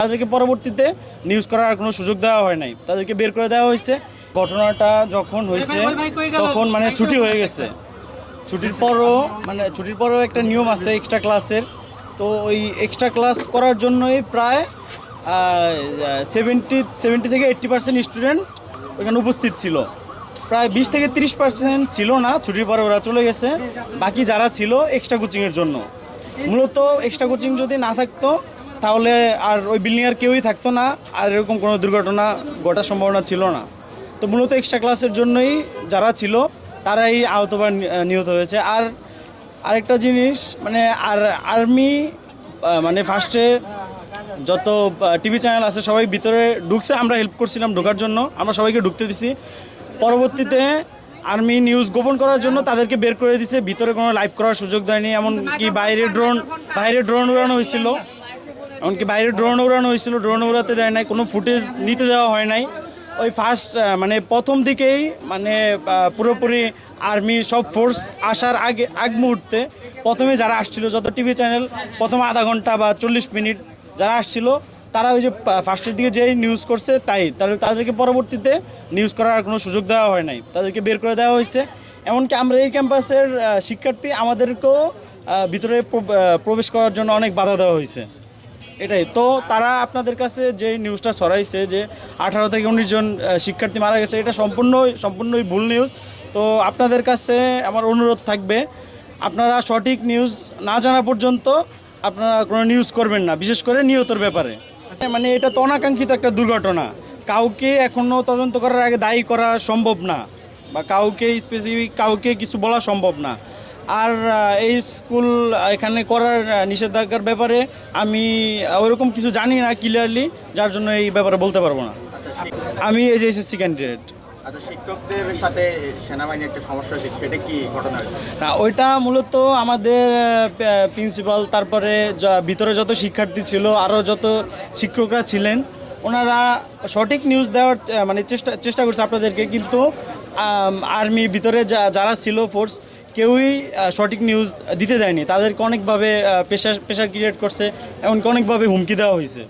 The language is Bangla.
তাদেরকে পরবর্তীতে নিউজ করার আর কোনো সুযোগ দেওয়া হয় নাই। তাদেরকে বের করে দেওয়া হয়েছে। ঘটনাটা যখন হয়েছে তখন মানে ছুটি হয়ে গেছে। ছুটির পরও মানে ছুটির পরও একটা নিয়ম আছে এক্সট্রা ক্লাসের তো ওই এক্সট্রা ক্লাস করার জন্যই প্রায় সেভেন্টি সেভেন্টি থেকে এইট্টি পার্সেন্ট স্টুডেন্ট ওখানে উপস্থিত ছিল। প্রায় বিশ থেকে তিরিশ পার্সেন্ট ছিল না ছুটির পরে ওরা চলে গেছে। বাকি যারা ছিল এক্সট্রা কোচিংয়ের জন্য। মূলত এক্সট্রা কোচিং যদি না থাকতো তাহলে আর ওই বিল্ডিং আর কেউই থাকতো না, আর এরকম কোনো দুর্ঘটনা ঘটার সম্ভাবনা ছিল না। তো মূলত এক্সট্রা ক্লাসের জন্যই যারা ছিল, তারাই আহত বা নিহত হয়েছে। আর আরেকটা জিনিস মানে আর আর্মি মানে ফার্স্টে যত টিভি চ্যানেল আছে, সবাই ভিতরে ঢুকছে। আমরা হেল্প করছিলাম ঢোকার জন্য, আমরা সবাইকে ঢুকতে দিছি। পরবর্তীতে আর্মি নিউজ গোপন করার জন্য তাদেরকে বের করে দিছে। ভিতরে কোনো লাইভ করার সুযোগ দেয়নি। এমনকি বাইরে ড্রোন বাইরে ড্রোন উড়ানো হয়েছিল। এমনকি বাইরে ড্রোন উড়ানো হয়েছিল ড্রোন উড়াতে দেয় নাই, কোনো ফুটেজ নিতে দেওয়া হয় নাই। ওই ফার্স্ট মানে প্রথম দিকেই মানে পুরোপুরি আর্মি সব ফোর্স আসার আগে, আগ মুহূর্তে প্রথমে যারা আসছিল, যত টিভি চ্যানেল প্রথম আধা ঘণ্টা বা চল্লিশ মিনিট যারা আসছিল, তারা ওই যে ফার্স্টের দিকে যেই নিউজ করছে, তাই। তাহলে তাদেরকে পরবর্তীতে নিউজ করার কোনো সুযোগ দেওয়া হয় নাই। তাদেরকে বের করে দেওয়া হয়েছে। এমনকি আমরা এই ক্যাম্পাসের শিক্ষার্থী আমাদেরকেও ভিতরে প্রবেশ করার জন্য অনেক বাধা দেওয়া হয়েছে। এটাই। তো তারা আপনাদের কাছে যে নিউজটা ছড়াইছে যে আঠারো থেকে উনিশ জন শিক্ষার্থী মারা গেছে, এটা সম্পূর্ণই সম্পূর্ণই ভুল নিউজ তো আপনাদের কাছে আমার অনুরোধ থাকবে, আপনারা সঠিক নিউজ না জানা পর্যন্ত আপনারা কোনো নিউজ করবেন না, বিশেষ করে নিহতর ব্যাপারে। মানে এটা তো অনাকাঙ্ক্ষিত একটা দুর্ঘটনা। কাউকে এখনও তদন্ত করার আগে দায়ী করা সম্ভব না, বা কাউকে স্পেসিফিক কাউকে কিছু বলা সম্ভব না। আর এই স্কুল এখানে করার নিষেধাজ্ঞার ব্যাপারে আমি ওরকম কিছু জানি না ক্লিয়ারলি যার জন্য এই ব্যাপারে বলতে পারব না। আমি এই যে এসএসসি ক্যান্ডিডেট আচ্ছা শিক্ষকদের সাথে সেনাবাহিনীর একটা সমস্যা হয়েছে সেটা কি ঘটনা না ওইটা মূলত আমাদের প্রিন্সিপাল তারপরে ভিতরে যত শিক্ষার্থী ছিল আরও যত শিক্ষকরা ছিলেন ওনারা সঠিক নিউজ দেওয়ার মানে চেষ্টা চেষ্টা করছে আপনাদেরকে কিন্তু আর্মি ভিতরে যা- যারা ছিল ফোর্স কেউই সঠিক নিউজ দিতে দেয়নি। তাদেরকে অনেকভাবে পেশা পেশা ক্রিয়েট করছে। এমনকি অনেকভাবে হুমকি দেওয়া হয়েছে।